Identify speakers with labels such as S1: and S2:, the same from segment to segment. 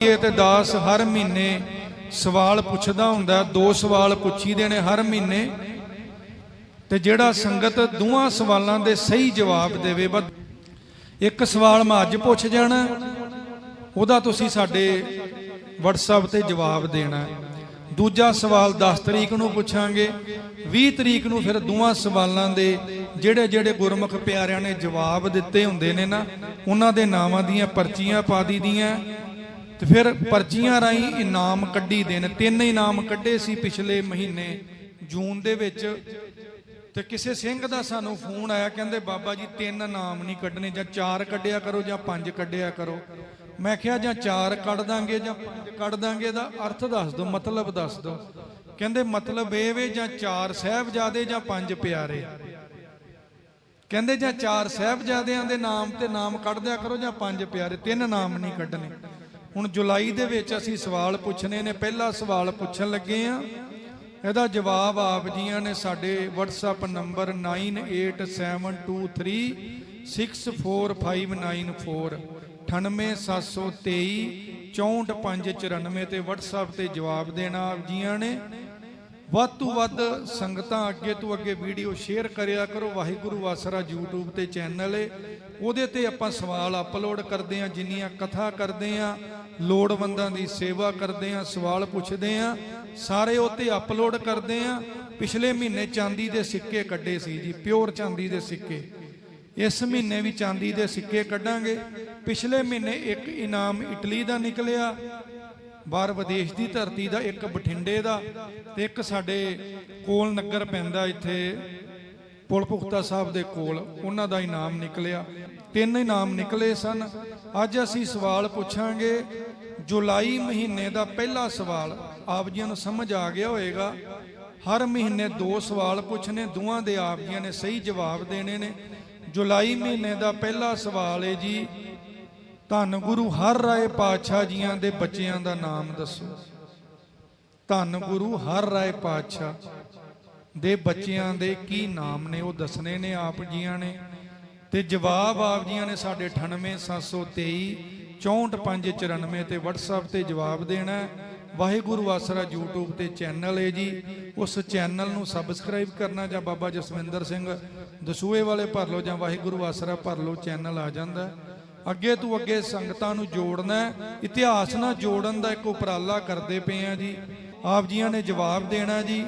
S1: ਇਹ ਤੇ ਦਾਸ ਹਰ ਮਹੀਨੇ ਸਵਾਲ ਪੁੱਛਦਾ ਹੁੰਦਾ, ਦੋ ਸਵਾਲ ਪੁੱਛੀਦੇ ਨੇ ਹਰ ਮਹੀਨੇ। ਤੇ ਜਿਹੜਾ ਸੰਗਤ ਦੋਹਾਂ ਸਵਾਲਾਂ ਦੇ ਸਹੀ ਜਵਾਬ ਦੇਵੇ, ਬਸ ਇੱਕ ਸਵਾਲ ਮੈਂ ਅੱਜ ਪੁੱਛ ਜਾਣਾ, ਉਹਦਾ ਤੁਸੀਂ ਸਾਡੇ WhatsApp ਤੇ ਜਵਾਬ ਦੇਣਾ। ਦੂਜਾ ਸਵਾਲ 10 ਤਰੀਕ ਨੂੰ ਪੁੱਛਾਂਗੇ 20 ਤਰੀਕ ਨੂੰ ਫਿਰ ਦੋਵਾਂ ਸਵਾਲਾਂ ਦੇ ਜਿਹੜੇ ਜਿਹੜੇ ਗੁਰਮੁਖ ਪਿਆਰਿਆਂ ਨੇ ਜਵਾਬ ਦਿੱਤੇ ਹੁੰਦੇ ਨੇ ਨਾ, ਉਹਨਾਂ ਦੇ ਨਾਵਾਂ ਦੀਆਂ ਪਰਚੀਆਂ ਪਾ ਦੀਆਂ ਤੇ ਫਿਰ ਪਰਚੀਆਂ ਰਾਹੀਂ ਇਨਾਮ ਕੱਢੀ ਦੇਣ। ਤਿੰਨ ਇਨਾਮ ਕੱਢੇ ਸੀ ਪਿਛਲੇ ਮਹੀਨੇ, ਜੂਨ ਦੇ ਵਿੱਚ। ਤੇ ਕਿਸੇ ਸਿੰਘ ਦਾ ਸਾਨੂੰ ਫੋਨ ਆਇਆ, ਕਹਿੰਦੇ, ਬਾਬਾ ਜੀ, ਤਿੰਨ ਨਾਮ ਨਹੀਂ ਕੱਢਣੇ, ਜਾਂ ਚਾਰ ਕੱਢਿਆ ਕਰੋ, ਜਾਂ ਪੰਜ ਕੱਢਿਆ ਕਰੋ। ਮੈਂ ਕਿਹਾ, ਜਾਂ ਚਾਰ ਕੱਢ ਦਾਂਗੇ, ਜਾਂ ਪੰਜ ਕੱਢ ਦਾਂਗੇ ਦਾ ਅਰਥ ਦੱਸ ਦਿਓ, ਮਤਲਬ ਦੱਸ ਦਿਓ। ਕਹਿੰਦੇ, ਮਤਲਬ ਇਹ ਵੇ, ਜਾਂ ਚਾਰ ਸਾਹਿਬਜ਼ਾਦੇ, ਜਾਂ ਪੰਜ ਪਿਆਰੇ? ਕਹਿੰਦੇ, ਜਾਂ ਚਾਰ ਸਾਹਿਬਜ਼ਾਦਿਆਂ ਦੇ ਨਾਮ ਤੇ ਨਾਮ ਕੱਢ ਦਿਆ ਕਰੋ, ਜਾਂ ਪੰਜ ਪਿਆਰੇ? ਤਿੰਨ ਨਾਮ ਨਹੀਂ ਕੱਢਣੇ। ਹੁਣ ਜੁਲਾਈ ਦੇ ਵਿੱਚ ਅਸੀਂ ਸਵਾਲ ਪੁੱਛਣੇ ਨੇ, ਪਹਿਲਾ ਸਵਾਲ ਪੁੱਛਣ ਲੱਗੇ ਆ। ਇਹਦਾ ਜਵਾਬ ਆਪ ਜੀਆਂ ਨੇ ਸਾਡੇ WhatsApp ਨੰਬਰ 9873645994 98723 64594 ਤੇ WhatsApp ਤੇ ਜਵਾਬ ਦੇਣਾ ਆਪ ਜੀਆਂ ਨੇ। ਵੱਧ ਤੋਂ ਵੱਧ ਸੰਗਤਾਂ ਅੱਗੇ ਤੋਂ ਅੱਗੇ ਵੀਡੀਓ ਸ਼ੇਅਰ ਕਰਿਆ ਕਰੋ। ਵਾਹਿਗੁਰੂ ਆਸਰਾ YouTube ਤੇ ਚੈਨਲ ਏ। ਉਹਦੇ ਤੇ ਆਪਾਂ ਸਵਾਲ ਅਪਲੋਡ ਕਰਦੇ ਆ, ਜਿੰਨੀਆਂ ਕਥਾ ਕਰਦੇ ਆ। ਲੋੜਵੰਦਾਂ ਦੀ ਸੇਵਾ ਕਰਦੇ ਆ, ਸਵਾਲ ਪੁੱਛਦੇ ਆ, ਸਾਰੇ ਉਹ ਤੇ ਅਪਲੋਡ ਕਰਦੇ ਆ। ਪਿਛਲੇ ਮਹੀਨੇ ਚਾਂਦੀ ਦੇ ਸਿੱਕੇ ਕੱਢੇ ਸੀ ਜੀ, ਪਿਓਰ ਚਾਂਦੀ ਦੇ ਸਿੱਕੇ। ਇਸ ਮਹੀਨੇ ਵੀ ਚਾਂਦੀ ਦੇ ਸਿੱਕੇ ਕੱਢਾਂਗੇ। ਪਿਛਲੇ ਮਹੀਨੇ ਇੱਕ ਇਨਾਮ ਇਟਲੀ ਦਾ ਨਿਕਲਿਆ, ਬਾਹਰ ਵਿਦੇਸ਼ ਦੀ ਧਰਤੀ ਦਾ, ਇੱਕ ਬਠਿੰਡੇ ਦਾ, ਤੇ ਇੱਕ ਸਾਡੇ ਕੋਲ ਨਗਰ ਪੈਂਦਾ ਇੱਥੇ ਪੁਲ ਪੁਖਤਾ ਸਾਹਿਬ ਦੇ ਕੋਲ ਉਹਨਾਂ ਦਾ ਇਨਾਮ ਨਿਕਲਿਆ। ਤਿੰਨ ਇਨਾਮ ਨਿਕਲੇ ਸਨ। ਅੱਜ ਅਸੀਂ ਸਵਾਲ ਪੁੱਛਾਂਗੇ, ਜੁਲਾਈ ਮਹੀਨੇ ਦਾ ਪਹਿਲਾ ਸਵਾਲ ਆਪ ਜੀਆਂ ਨੂੰ ਸਮਝ ਆ ਗਿਆ ਹੋਵੇਗਾ ਹਰ ਮਹੀਨੇ ਦੋ ਸਵਾਲ ਪੁੱਛਣੇ ਦੋਵਾਂ ਦੇ ਆਪ ਜੀਆਂ ਨੇ ਸਹੀ ਜਵਾਬ ਦੇਣੇ ਨੇ। ਜੁਲਾਈ ਮਹੀਨੇ ਦਾ ਪਹਿਲਾ ਸਵਾਲ ਹੈ ਜੀ, ਧੰਨ ਗੁਰੂ ਹਰ ਰਾਏ ਪਾਤਸ਼ਾਹ ਜੀਆਂ ਦੇ ਬੱਚਿਆਂ ਦਾ ਨਾਮ ਦੱਸੋ। ਧੰਨ ਗੁਰੂ ਹਰ ਰਾਏ ਪਾਤਸ਼ਾਹ। ਦੇ ਬੱਚਿਆਂ ਦੇ ਕੀ ਨਾਮ ਨੇ? ਉਹ ਦੱਸਣੇ ਨੇ ਆਪ ਜੀਆਂ ਨੇ। ਤੇ ਜਵਾਬ ਆਪ ਜੀਆਂ ਨੇ ਸਾਡੇ 98723 64594 ਤੇ WhatsApp ਤੇ ਜਵਾਬ ਦੇਣਾ ਵਾਹਿਗੁਰੂ ਆਸਰਾ YouTube ਤੇ ਚੈਨਲ ਹੈ ਜੀ। ਉਸ ਚੈਨਲ ਨੂੰ ਸਬਸਕ੍ਰਾਈਬ ਕਰਨਾ ਜਾਂ ਬਾਬਾ ਜਸਵਿੰਦਰ ਸਿੰਘ ਦਸੂਏ ਵਾਲੇ ਭਰ ਲਓ ਜਾਂ ਵਾਹਿਗੁਰੂ ਆਸਰਾ ਭਰ ਲਓ, ਚੈਨਲ ਆ ਜਾਂਦਾ ਅੱਗੇ ਤੋਂ ਅੱਗੇ ਸੰਗਤਾਂ ਨੂੰ ਜੋੜਨਾ ਇਤਿਹਾਸ ਨਾਲ ਜੋੜਨ ਦਾ ਇੱਕ ਉਪਰਾਲਾ ਕਰਦੇ ਪਏ ਆ ਜੀ। ਆਪ ਜੀਆਂ ਨੇ ਜਵਾਬ ਦੇਣਾ ਜੀ।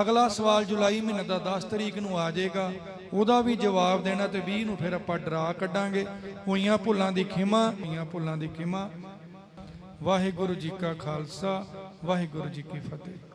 S1: ਅਗਲਾ ਸਵਾਲ ਜੁਲਾਈ ਮਹੀਨੇ ਦਾ 10 ਤਰੀਕ ਨੂੰ ਆ ਜਾਏਗਾ। ਉਹਦਾ ਵੀ ਜਵਾਬ ਦੇਣਾ ਤੇ 20 ਨੂੰ ਫਿਰ ਆਪਾਂ ਡਰਾ ਕੱਢਾਂਗੇ। ਹੋਈਆਂ ਭੁੱਲਾਂ ਦੀ ਖਿਮਾ, ਹੋਈਆਂ ਭੁੱਲਾਂ ਦੀ ਖਿਮਾ। ਵਾਹਿਗੁਰੂ ਜੀ ਕਾ ਖਾਲਸਾ, ਵਾਹਿਗੁਰੂ ਜੀ ਕੀ ਫਤਿਹ।